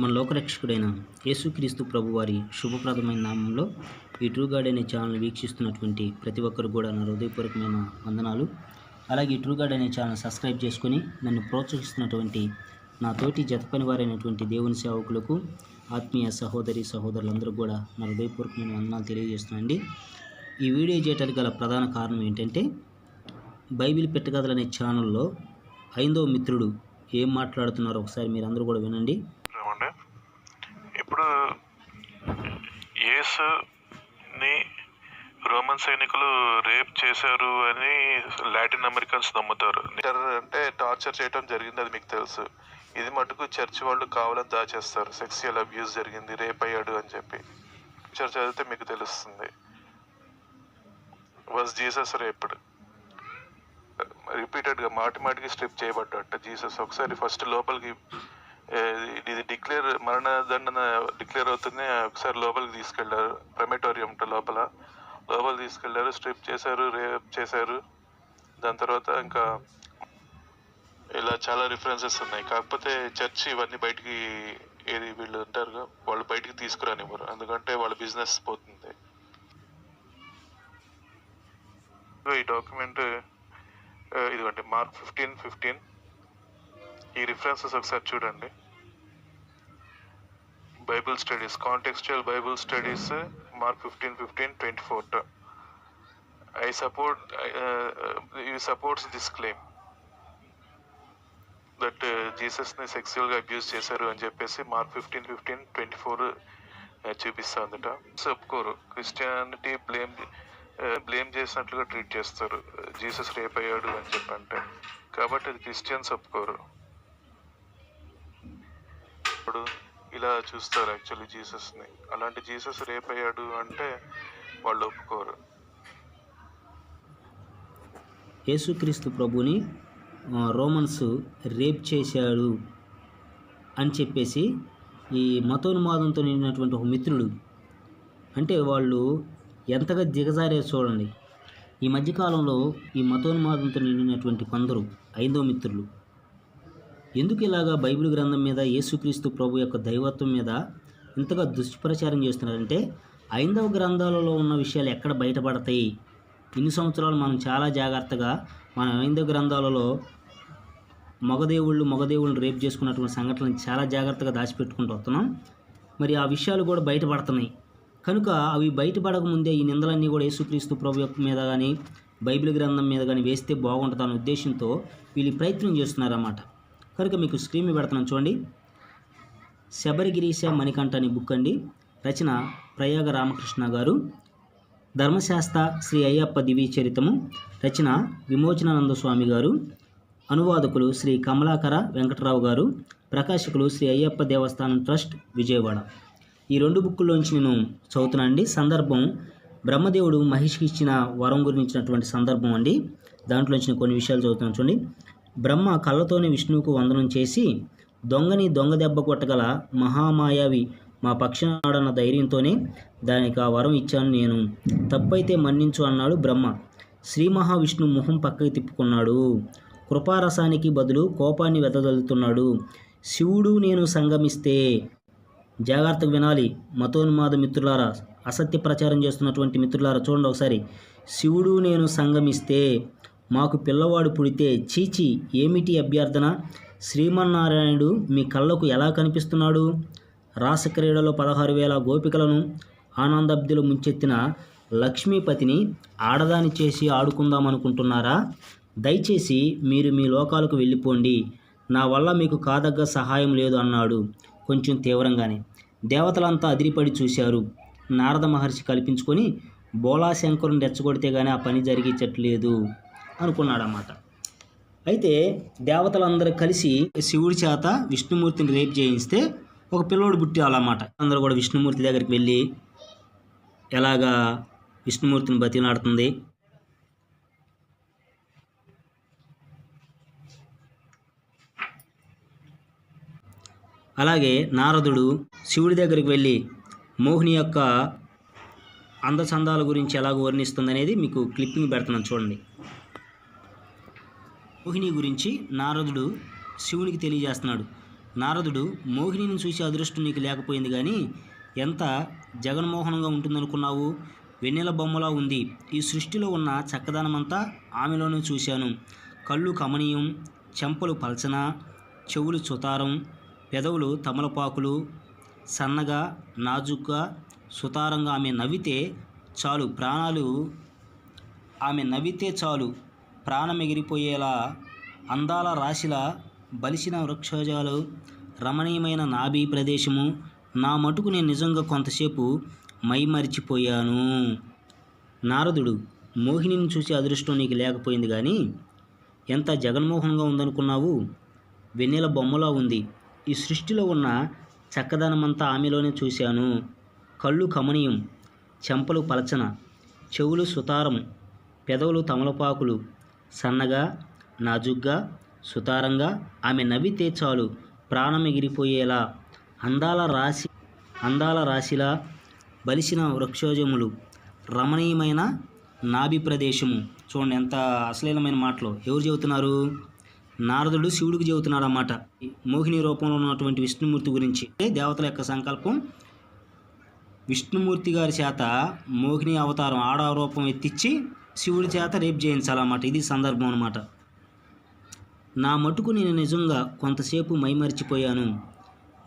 మన లోకరక్షకుడైన యేసుక్రీస్తు ప్రభు వారి శుభప్రదమైన నామంలో ఈ ట్రూ గార్డ్ అనే ఛానల్ వీక్షిస్తున్నటువంటి ప్రతి ఒక్కరు కూడా నా హృదయపూర్వకమైన వందనాలు. అలాగే ట్రూ గార్డ్ అనే ఛానల్ సబ్స్క్రైబ్ చేసుకుని నన్ను ప్రోత్సహిస్తున్నటువంటి నా తోటి జతపని వారైనటువంటి దేవుని సేవకులకు ఆత్మీయ సహోదరి సహోదరులందరూ కూడా నా హృదయపూర్వకమైన వందనాలు తెలియజేస్తున్నాండి ఈ వీడియో చేయడానికి గల ప్రధాన కారణం ఏంటంటే బైబిల్ పెట్టగదలనే ఛానల్లో ఐందవ మిత్రుడు ఏం మాట్లాడుతున్నారో ఒకసారి మీరు అందరూ కూడా వినండి ఏమండి ఇప్పుడు ని రోమన్ సైనికులు రేప్ చేశారు అని లాటిన్ అమెరికన్స్ నమ్ముతారు. అంటే టార్చర్ చేయడం జరిగింది అది మీకు తెలుసు. ఇది మటుకు చర్చ్ వాళ్ళు కావాలని దాచేస్తారు. సెక్సువల్ అబ్యూస్ జరిగింది రేప్ అయ్యాడు అని చెప్పి. చర్చ్ చదివితే మీకు తెలుస్తుంది. వాజ్ జీసస్ రేపుడు రిపీటెడ్గా మాటి మాటికి స్ట్రిప్ చేయబడ్డట. జీసస్ ఒకసారి ఫస్ట్ లోపలికి ఇది డిక్లేర్ మరణ దండన డిక్లేర్ అవుతుంది ఒకసారి లోపలికి తీసుకెళ్ళారు ప్రమేటోరియం ఉంట లోపల. లోపల తీసుకెళ్ళారు స్ట్రిప్ చేశారు రేప్ చేశారు. దాని తర్వాత ఇంకా ఇలా చాలా రిఫరెన్సెస్ ఉన్నాయి. కాకపోతే చర్చ్ ఇవన్నీ బయటికి ఏది వీళ్ళు ఉంటారు వాళ్ళు బయటికి తీసుకురానివ్వరు. ఎందుకంటే వాళ్ళ బిజినెస్ పోతుంది. ఈ డాక్యుమెంట్ ఇదిగోండి మార్క్ ఫిఫ్టీన్ ఫిఫ్టీన్ ఈ రిఫరెన్సెస్ ఒకసారి చూడండి. Bible studies contextual Bible studies Mark fifteen fifteen twenty four I support you supports this claim that జీసస్ని సెక్సువల్గా అబ్యూస్ చేశారు అని చెప్పేసి Mark fifteen fifteen twenty four చూపిస్తా అందుట చెప్పుకోరు. క్రిస్టియానిటీ బ్లేమ్ బ్లేమ్ చేసినట్లుగా ట్రీట్ చేస్తారు. జీసస్ రేప్ అయ్యాడు అని చెప్పంటే. కాబట్టి అది క్రిస్టియన్స్ ఒప్పుకోరు ఇప్పుడు ఇలా చూస్తారు యాక్చువల్లీ జీసస్ని. అలాంటి జీసస్ రేప్ అయ్యాడు అంటే వాళ్ళు ఒప్పుకోరు. యేసుక్రీస్తు ప్రభుని రోమన్స్ రేప్ చేశాడు అని చెప్పేసి ఈ మతోన్మాదంతో నిండినటువంటి ఒక మిత్రుడు. అంటే వాళ్ళు ఎంతగా దిగజారే చూడండి. ఈ మధ్యకాలంలో ఈ మతోన్మాదంతో నిండినటువంటి కొందరు ఐదో మిత్రులు. ఎందుకు ఇలాగా బైబిల్ గ్రంథం మీద యేసుక్రీస్తు ప్రభు యొక్క దైవత్వం మీద ఇంతగా దుష్ప్రచారం చేస్తున్నారంటే ఐందవ గ్రంథాలలో ఉన్న విషయాలు ఎక్కడ బయటపడతాయి? ఇన్ని సంవత్సరాలు మనం చాలా జాగ్రత్తగా మన ఐందవ గ్రంథాలలో మగదేవుళ్ళు మగదేవుళ్ళు రేపు చేసుకున్నటువంటి సంఘటనలు చాలా జాగ్రత్తగా దాచిపెట్టుకుంటూ వస్తున్నాం. మరి ఆ విషయాలు కూడా బయటపడుతున్నాయి. కనుక అవి బయటపడక ముందే ఈ నిందలన్నీ కూడా యేసుక్రీస్తు ప్రభు యొక్క మీద కానీ బైబిల్ గ్రంథం మీద కానీ వేస్తే బాగుంటుంది అనే ఉద్దేశంతో వీళ్ళు ప్రయత్నం చేస్తున్నారన్నమాట. కనుక మీకు స్క్రీన్ మీద పెడుతున్నాను చూడండి. శబరిగిరీశ మణికంఠ అనే బుక్ అండి. రచన ప్రయాగ రామకృష్ణ గారు. ధర్మశాస్త్ర శ్రీ అయ్యప్ప దివి చరితము. రచన విమోచనానంద స్వామి గారు. అనువాదకులు శ్రీ కమలాకర వెంకటరావు గారు. ప్రకాశకులు శ్రీ అయ్యప్ప దేవస్థానం ట్రస్ట్ విజయవాడ. ఈ రెండు బుక్కుల్లోంచి నేను చదువుతున్నానండి సందర్భం బ్రహ్మదేవుడు మహిషికి ఇచ్చిన వరం గురించినటువంటి సందర్భం అండి. దాంట్లోంచి కొన్ని విషయాలు చదువుతున్నాను చూడండి. బ్రహ్మ కళ్ళతోనే విష్ణువుకు వందనం చేసి దొంగని దొంగ దెబ్బ కొట్టగల మహామాయావి మా పక్షనాడన్న ధైర్యంతోనే దానికి ఆ వరం ఇచ్చాను నేను. తప్పైతే మన్నించు అన్నాడు బ్రహ్మ. శ్రీ మహావిష్ణు ముఖం పక్కకి తిప్పుకున్నాడు. కృపారసానికి బదులు కోపాన్ని వెదజల్లుతున్నాడు. శివుడు నేను సంగమిస్తే జాగ్రత్తగా వినాలి. మతోన్మాద మిత్రులారా అసత్య ప్రచారం చేస్తున్నటువంటి మిత్రులారా చూడండి ఒకసారి. శివుడు నేను సంగమిస్తే మాకు పిల్లవాడు పుడితే చీచి ఏమిటి అభ్యర్థన? శ్రీమన్నారాయణుడు మీ కళ్ళకు ఎలా కనిపిస్తున్నాడు? రాసక్రీడలో పదహారు వేల గోపికలను ఆనందబ్దిలో ముంచెత్తిన లక్ష్మీపతిని ఆడదాని చేసి ఆడుకుందామనుకుంటున్నారా? దయచేసి మీరు మీ లోకాలకు వెళ్ళిపోండి. నా వల్ల మీకు కాదగ్గ సహాయం లేదు అన్నాడు కొంచెం తీవ్రంగానే. దేవతలంతా అదిరిపడి చూశారు. నారద మహర్షి కల్పించుకొని బోలాశంకరుని రెచ్చగొడితే కానీ ఆ పని జరిగించట్లేదు. అనుకున్నాడన్నమాట. అయితే దేవతలందరూ కలిసి శివుడి చేత విష్ణుమూర్తిని రేపు చేయిస్తే ఒక పిల్లోడు పుట్టాలన్నమాట అందరూ కూడా విష్ణుమూర్తి దగ్గరికి వెళ్ళి ఎలాగా విష్ణుమూర్తిని బతిలాడుతుంది అలాగే నారదుడు శివుడి దగ్గరికి వెళ్ళి మోహిని యొక్క అందచందాల గురించి ఎలాగ వర్ణిస్తుంది అనేది మీకు క్లిప్పింగ్ పెడుతున్నాను చూడండి. మోహిని గురించి నారదుడు శివునికి తెలియజేస్తున్నాడు. నారదుడు మోహినిని చూసి అదృష్టం నీకు లేకపోయింది కానీ ఎంత జగన్మోహనంగా ఉంటుందనుకున్నావు? వెన్నెల బొమ్మలా ఉంది. ఈ సృష్టిలో ఉన్న చక్కదనమంతా ఆమెలోనే చూశాను. కళ్ళు కమనీయం చెంపలు పల్చన చెవులు సుతారం పెదవులు తమలపాకులు సన్నగా నాజుగ్గా సుతారంగా ఆమె నవ్వితే చాలు ప్రాణాలు ఆమె నవ్వితే చాలు. ప్రాణం ఎగిరిపోయేలా అందాల రాశిలా బలిసిన వృక్షజాలు రమణీయమైన నాభి ప్రదేశము. నా మటుకు నేను నిజంగా కొంతసేపు మైమరిచిపోయాను. నారదుడు మోహినిని చూసి అదృష్టం నీకు లేకపోయింది కానీ ఎంత జగన్మోహంగా ఉందనుకున్నావు? వెన్నెల బొమ్మలా ఉంది. ఈ సృష్టిలో ఉన్న చక్కదనమంతా ఆమెలోనే చూశాను. కళ్ళు కమనీయం చెంపలు పలచన చెవులు సుతారం పెదవులు తమలపాకులు సన్నగా నాజుగ్గా సుతారంగా ఆమె నవ్వితే చాలు. ప్రాణం ఎగిరిపోయేలా అందాల రాశి అందాల రాశిలా బలిసిన వృక్షోజములు. రమణీయమైన నాభి ప్రదేశము. చూడండి ఎంత అశ్లీలమైన మాటలు. ఎవరు చెబుతున్నారు? నారదుడు శివుడికి చెబుతున్నాడు అన్నమాట మోహిని రూపంలో ఉన్నటువంటి విష్ణుమూర్తి గురించి. దేవతల యొక్క సంకల్పం విష్ణుమూర్తి గారి చేత మోహిని అవతారం ఆడ రూపం ఎత్తిచ్చి శివుడి చేత రేపు చేయించాలన్నమాట. ఇది సందర్భం అన్నమాట. నా మటుకు నేను నిజంగా కొంతసేపు మైమరిచిపోయాను.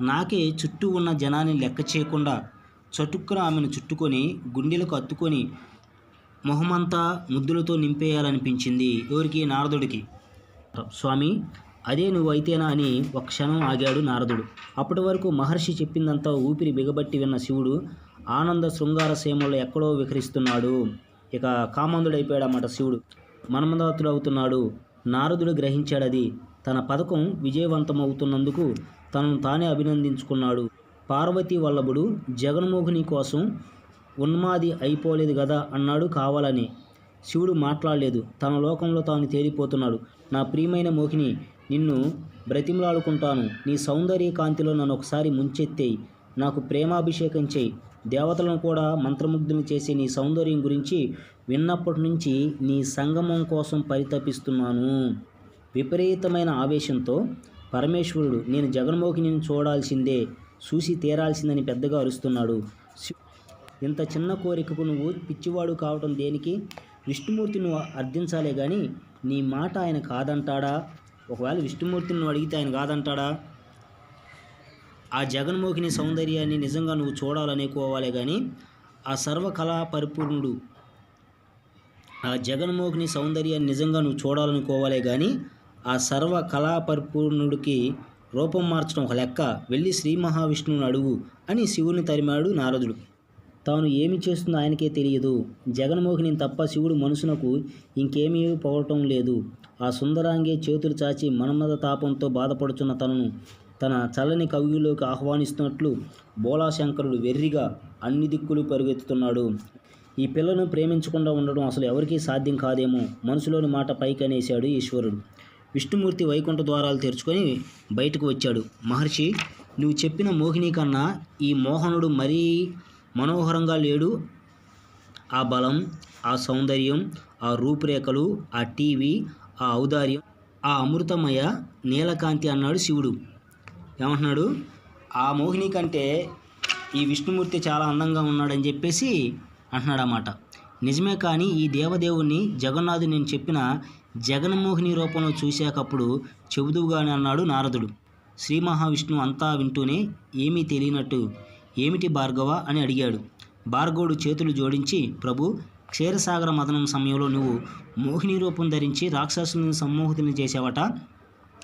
నాకే చుట్టూ ఉన్న జనాన్ని లెక్క చేయకుండా చటుక్కున ఆమెను చుట్టుకొని గుండెలకు అత్తుకొని మొహమంతా ముద్దులతో నింపేయాలనిపించింది ఎవరికి? నారదుడికి. స్వామి అదే నువ్వు అయితేనా అని ఒక క్షణం ఆగాడు నారదుడు. అప్పటి వరకు మహర్షి చెప్పిందంతా ఊపిరి బిగబట్టి విన్న శివుడు ఆనంద శృంగార సేమలో ఎక్కడో విహరిస్తున్నాడు. ఇక కామందుడైపోయాడన్నమాట శివుడు. మన్మదాతుడు అవుతున్నాడు నారదుడు గ్రహించాడది. తన పథకం విజయవంతమవుతున్నందుకు తనను తానే అభినందించుకున్నాడు. పార్వతీ వల్లభుడు జగన్మోహిని కోసం ఉన్మాది అయిపోలేదు కదా అన్నాడు కావాలని. శివుడు మాట్లాడలేదు. తన లోకంలో తాను తేలిపోతున్నాడు. నా ప్రియమైన మోహిని నిన్ను బ్రతిమలాడుకుంటాను. నీ సౌందర్య కాంతిలో నన్ను ఒకసారి ముంచెత్తేయి. నాకు ప్రేమాభిషేకం చేయి. దేవతలను కూడా మంత్రముగ్ధుని చేసే నీ సౌందర్యం గురించి విన్నప్పటి నుంచి నీ సంగమం కోసం పరితపిస్తున్నాను. విపరీతమైన ఆవేశంతో పరమేశ్వరుడు నేను జగన్మోహిని చూడాల్సిందే చూసి తీరాల్సిందని పెద్దగా అరుస్తున్నాడు. ఇంత చిన్న కోరికకు నువ్వు పిచ్చివాడు కావటం దేనికి? విష్ణుమూర్తి నువ్వు అర్థించాలే కానీ నీ మాట ఆయన కాదంటాడా? ఒకవేళ విష్ణుమూర్తిని నువ్వు అడిగితే ఆయన కాదంటాడా? ఆ జగన్మోహిని సౌందర్యాన్ని నిజంగా నువ్వు చూడాలనుకోవాలి కానీ ఆ సర్వకళా పరిపూర్ణుడు ఆ జగన్మోహిని సౌందర్యాన్ని నిజంగా నువ్వు చూడాలనుకోవాలి కానీ ఆ సర్వ కళా పరిపూర్ణుడికి రూపం మార్చడం ఒక లెక్క. వెళ్ళి శ్రీ మహావిష్ణువుని అడుగు అని శివుని తరిమాడు నారదుడు. తాను ఏమి చేస్తుందో ఆయనకే తెలియదు. జగన్మోహిని తప్ప శివుడు మనసునకు ఇంకేమీ పోవటం లేదు. ఆ సుందరాంగే చేతులు చాచి మన్మద తాపంతో బాధపడుచున్న తనను తన చల్లని కవిలోకి ఆహ్వానిస్తున్నట్లు బోలాశంకరుడు వెర్రిగా అన్ని దిక్కులు పరుగెత్తుతున్నాడు. ఈ పిల్లను ప్రేమించకుండా ఉండడం అసలు ఎవరికీ సాధ్యం కాదేమో మనసులోని మాట పైకి అనేశాడు ఈశ్వరుడు. విష్ణుమూర్తి వైకుంఠ ద్వారాలు తెరుచుకొని బయటకు వచ్చాడు. మహర్షి నువ్వు చెప్పిన మోహిని కన్నా ఈ మోహనుడు మరీ మనోహరంగా లేడు. ఆ బలం ఆ సౌందర్యం ఆ రూపురేఖలు ఆ టీవీ ఆ ఔదార్యం ఆ అమృతమయ నీలకాంతి అన్నాడు శివుడు. ఏమంటున్నాడు? ఆ మోహిని కంటే ఈ విష్ణుమూర్తి చాలా అందంగా ఉన్నాడని చెప్పేసి అంటున్నాడన్నమాట. నిజమే కానీ ఈ దేవదేవుణ్ణి జగన్నాథు నేను చెప్పిన జగన్మోహిని రూపంలో చూశాకప్పుడు చెబుదువుగాని అన్నాడు నారదుడు. శ్రీ మహావిష్ణువు అంతా వింటూనే ఏమీ తెలియనట్టు ఏమిటి భార్గవ అని అడిగాడు. భార్గవుడు చేతులు జోడించి ప్రభు క్షీరసాగర మదనం సమయంలో నువ్వు మోహిని రూపం ధరించి రాక్షసుని సమ్మోహితుని చేసావట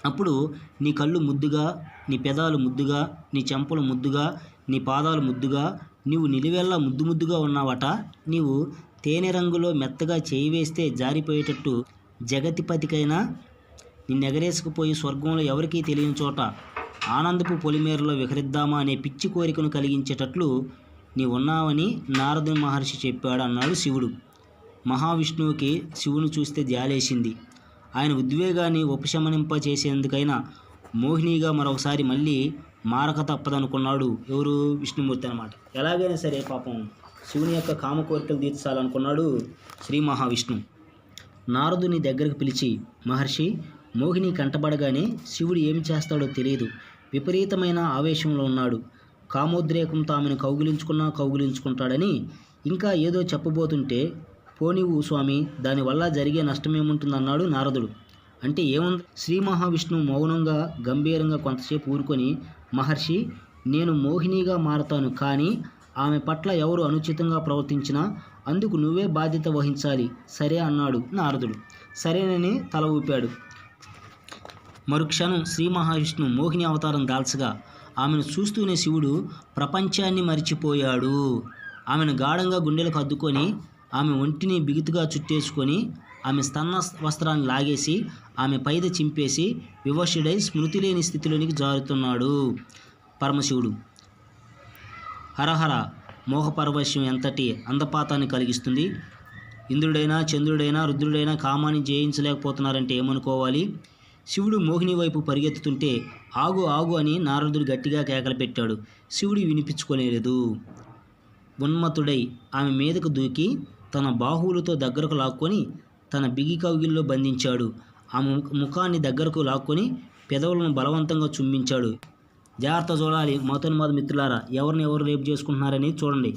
అప్పుడు నీ కళ్ళు ముద్దుగా నీ పెదాలు ముద్దుగా నీ చెంపలు ముద్దుగా నీ పాదాలు ముద్దుగా నీవు నిలువెల్లా ముద్దు ముద్దుగా ఉన్నావట. నీవు తేనె రంగులో మెత్తగా చేయి వేస్తే జారిపోయేటట్టు జగతిపతికైనా నిన్నెగరేసుకుపోయి స్వర్గంలో ఎవరికీ తెలియని చోట ఆనందపు పొలిమేరలో విహరిద్దామా అనే పిచ్చి కోరికను కలిగించేటట్లు నీవున్నావని నారదుని మహర్షి చెప్పాడు అన్నాడు శివుడు. మహావిష్ణువుకి శివుని చూస్తే జాలేసింది. ఆయన ఉద్వేగాన్ని ఉపశమనింప చేసేందుకైనా మోహినిగా మరొకసారి మళ్ళీ మారక తప్పదనుకున్నాడు ఎవరు? విష్ణుమూర్తి అనమాట ఎలాగైనా సరే పాపం శివుని యొక్క కామ కోరికలు తీర్చాలనుకున్నాడు శ్రీ మహావిష్ణు. నారదుని దగ్గరకు పిలిచి మహర్షి మోహిని కంటపడగానే శివుడు ఏమి చేస్తాడో తెలియదు. విపరీతమైన ఆవేశంలో ఉన్నాడు. కామోద్రేకంతో ఆమెను కౌగిలించుకున్నా కౌగిలించుకుంటాడని ఇంకా ఏదో చెప్పబోతుంటే పోనివు స్వామి దానివల్ల జరిగే నష్టమేముంటుందన్నాడు నారదుడు. అంటే ఏముంది? శ్రీ మహావిష్ణువు మౌనంగా గంభీరంగా కొంతసేపు ఊరుకొని మహర్షి నేను మోహినిగా మారతాను కానీ ఆమె పట్ల ఎవరు అనుచితంగా ప్రవర్తించినా అందుకు నువ్వే బాధ్యత వహించాలి. సరే అన్నాడు నారదుడు. సరేనని తల ఊపాడు. మరుక్షణం శ్రీ మహావిష్ణు మోహిని అవతారం దాల్చగా ఆమెను చూస్తూనే శివుడు ప్రపంచాన్ని మరిచిపోయాడు. ఆమెను గాఢంగా గుండెలకు అద్దుకొని ఆమె ఒంటిని బిగుతుగా చుట్టేసుకొని ఆమె స్తన్న వస్త్రాన్ని లాగేసి ఆమె పైద చింపేసి వివశుడై స్మృతి లేని స్థితిలోనికి జారుతున్నాడు పరమశివుడు. హరహర మోహపరవశ్యం ఎంతటి అందపాతాన్ని కలిగిస్తుంది? ఇంద్రుడైనా చంద్రుడైనా రుద్రుడైనా కామాన్ని జయించలేకపోతున్నారంటే ఏమనుకోవాలి? శివుడు మోహిని వైపు పరిగెత్తుతుంటే ఆగు ఆగు అని నారదుడు గట్టిగా కేకలు పెట్టాడు. శివుడు వినిపించుకోలేదు ఉన్మత్తుడై ఆమె మీదకు దూకి తన బాహువులతో దగ్గరకు లాక్కొని తన బిగి కౌగిల్లో బంధించాడు. ఆమె ముఖాన్ని దగ్గరకు లాక్కొని పెదవులను బలవంతంగా చుమ్మించాడు. జాగ్రత్త చూడాలి మతోన్మాద మిత్రులారా ఎవరిని ఎవరు రేపు చేసుకుంటున్నారని చూడండి.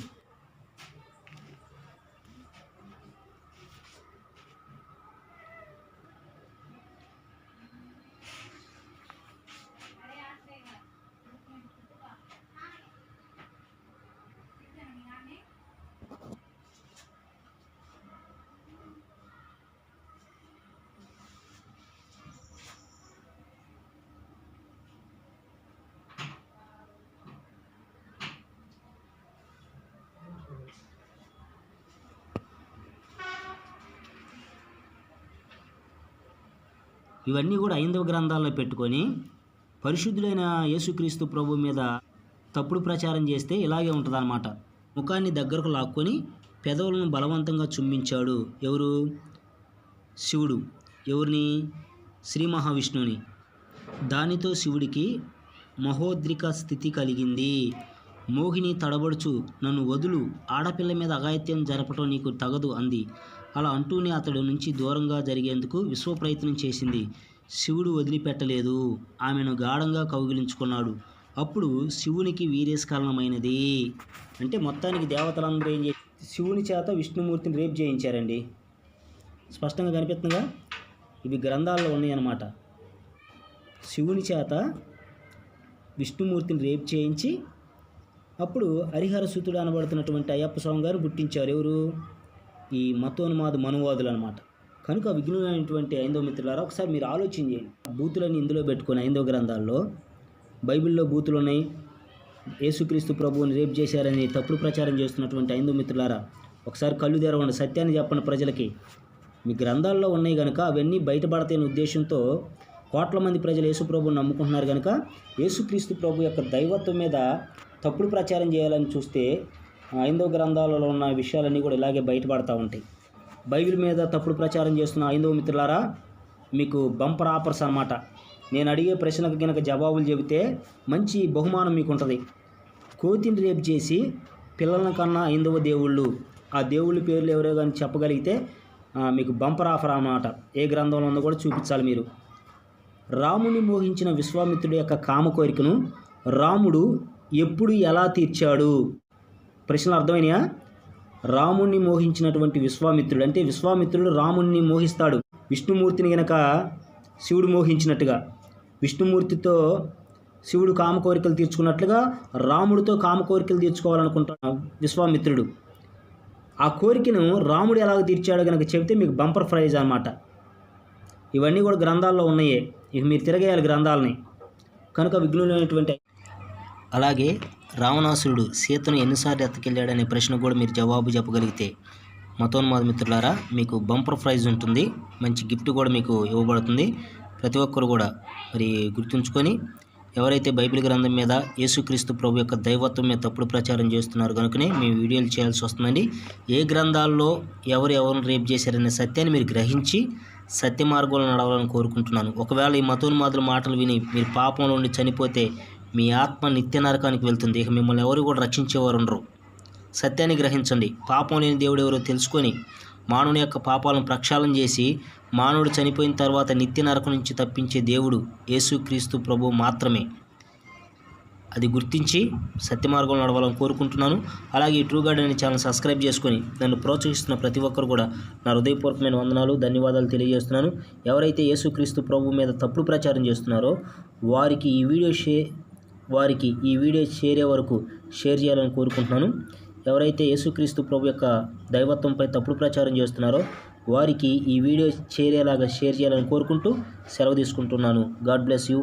ఇవన్నీ కూడా ఐందవ గ్రంథాల్లో పెట్టుకొని పరిశుద్ధులైన యేసుక్రీస్తు ప్రభు మీద తప్పుడు ప్రచారం చేస్తే ఇలాగే ఉంటుందన్నమాట. ముఖాన్ని దగ్గరకు లాక్కొని పెదవులను బలవంతంగా చుంబించాడు ఎవరు? శివుడు. ఎవరిని? శ్రీ మహావిష్ణువుని. దానితో శివుడికి మహోద్రిక స్థితి కలిగింది. మోహిని తడబడుచు నన్ను వదులు ఆడపిల్ల మీద అఘాయిత్యం జరపటం నీకు తగదు అంది. అలా అంటూనే అతడి నుంచి దూరంగా జరిగేందుకు విశ్వ ప్రయత్నం చేసింది. శివుడు వదిలిపెట్టలేదు. ఆమెను గాఢంగా కౌగిలించుకున్నాడు. అప్పుడు శివునికి వీర్యస్ఖలనమైనది అంటే మొత్తానికి దేవతలందరూ ఏం చేసి శివుని చేత విష్ణుమూర్తిని రేపు చేయించారండి. స్పష్టంగా కనిపిస్తుందిగా ఇవి గ్రంథాల్లో ఉన్నాయన్నమాట. శివుని చేత విష్ణుమూర్తిని రేపు చేయించి అప్పుడు హరిహర సూతుడు అనబడుతున్నటువంటి అయ్యప్ప స్వామి గారు పుట్టించారు ఎవరు? ఈ మతోన్మాద మనువాదులు అనమాట కనుక విఘ్నులైనటువంటి ఐందవ మిత్రులారా ఒకసారి మీరు ఆలోచన చేయండి. బూతులని ఇందులో పెట్టుకుని ఐందవ గ్రంథాల్లో బైబిల్లో బూతులు ఉన్నాయి యేసుక్రీస్తు ప్రభువుని రేపు చేశారని తప్పుడు ప్రచారం చేస్తున్నటువంటి ఐందవ మిత్రులారా ఒకసారి కళ్ళు తెరవండి. సత్యాన్ని చెప్పండి ప్రజలకి. మీ గ్రంథాల్లో ఉన్నాయి కనుక అవన్నీ బయటపడతాయనే ఉద్దేశంతో కోట్ల మంది ప్రజలు యేసుప్రభుని నమ్ముకుంటున్నారు కనుక యేసుక్రీస్తు ప్రభు యొక్క దైవత్వం మీద తప్పుడు ప్రచారం చేయాలని చూస్తే ఐందవ గ్రంథాలలో ఉన్న విషయాలన్నీ కూడా ఇలాగే బయటపడతా ఉంటాయి. బైబిల్ మీద తప్పుడు ప్రచారం చేస్తున్న ఐందవ మిత్రులారా మీకు బంపర్ ఆఫర్స్ అన్నమాట. నేను అడిగే ప్రశ్నకు కనుక జవాబులు చెబితే మంచి బహుమానం మీకు ఉంటుంది కోతిని రేపు చేసి పిల్లల కన్నా ఐందవ దేవుళ్ళు ఆ దేవుళ్ళ పేర్లు ఎవరో కానీ చెప్పగలిగితే మీకు బంపర్ ఆఫర్ అన్నమాట. ఏ గ్రంథంలో ఉందో కూడా చూపించాలి మీరు. రాముని మోహించిన విశ్వామిత్రుడి యొక్క కామ కోరికను రాముడు ఎప్పుడు ఎలా తీర్చాడు? ప్రశ్నలు అర్థమైనాయా? రాముణ్ణి మోహించినటువంటి విశ్వామిత్రుడు అంటే విశ్వామిత్రుడు రాముణ్ణి మోహిస్తాడు. విష్ణుమూర్తిని గనక శివుడు మోహించినట్టుగా విష్ణుమూర్తితో శివుడు కామ కోరికలు తీర్చుకున్నట్లుగా రాముడితో కామ కోరికలు తీర్చుకోవాలనుకుంటాడు విశ్వామిత్రుడు. ఆ కోరికను రాముడు ఎలాగ తీర్చాడో కనుక చెబితే మీకు బంపర్ ప్రైజ్ అనమాట ఇవన్నీ కూడా గ్రంథాల్లో ఉన్నాయే. ఇక మీరు తిరగేయాలి గ్రంథాలని. కనుక విఘ్నులైనటువంటి అలాగే రావణాసురుడు సీతను ఎన్నిసార్లు ఎత్తుకెళ్ళాడనే ప్రశ్న కూడా మీరు జవాబు చెప్పగలిగితే. మతోన్మాద మిత్రులారా మీకు బంపర్ ప్రైజ్ ఉంటుంది. మంచి గిఫ్ట్ కూడా మీకు ఇవ్వబడుతుంది. ప్రతి ఒక్కరు కూడా మరి గుర్తుంచుకొని ఎవరైతే బైబిల్ గ్రంథం మీద యేసుక్రీస్తు ప్రభు యొక్క దైవత్వం మీద తప్పుడు ప్రచారం చేస్తున్నారు కనుకనే మేము వీడియోలు చేయాల్సి వస్తుందండి. ఏ గ్రంథాల్లో ఎవరు ఎవరిని రేపు చేశారనే సత్యాన్ని మీరు గ్రహించి సత్య మార్గంలో నడవాలని కోరుకుంటున్నాను. ఒకవేళ ఈ మతోన్మాదుల మాటలు విని మీరు పాపంలో ఉండి చనిపోతే మీ ఆత్మ నిత్య నరకానికి వెళ్తుంది. ఇక మిమ్మల్ని ఎవరు కూడా రక్షించేవారు ఉండరు. సత్యాన్ని గ్రహించండి. పాపం లేని దేవుడు ఎవరో తెలుసుకొని మానవుని యొక్క పాపాలను ప్రక్షాళన చేసి మానవుడు చనిపోయిన తర్వాత నిత్య నరకం నుంచి తప్పించే దేవుడు యేసుక్రీస్తు ప్రభు మాత్రమే. అది గుర్తించి సత్య మార్గంలో నడవాలని కోరుకుంటున్నాను. అలాగే ఈ ట్రూ గార్డ్ అనే ఛానల్ సబ్స్క్రైబ్ చేసుకొని నన్ను ప్రోత్సహిస్తున్న ప్రతి ఒక్కరు కూడా నా హృదయపూర్వకమైన వందనాలు ధన్యవాదాలు తెలియజేస్తున్నాను. ఎవరైతే యేసుక్రీస్తు ప్రభు మీద తప్పుడు ప్రచారం చేస్తున్నారో వారికి ఈ వీడియో షే వారికి ఈ వీడియో చేరే వరకు షేర్ చేయాలని కోరుకుంటున్నాను. ఎవరైతే యేసుక్రీస్తు ప్రభు యొక్క దైవత్వంపై తప్పుడు ప్రచారం చేస్తున్నారో వారికి ఈ వీడియో చేరేలాగా షేర్ చేయాలని కోరుకుంటూ సెలవు తీసుకుంటున్నాను. God bless you.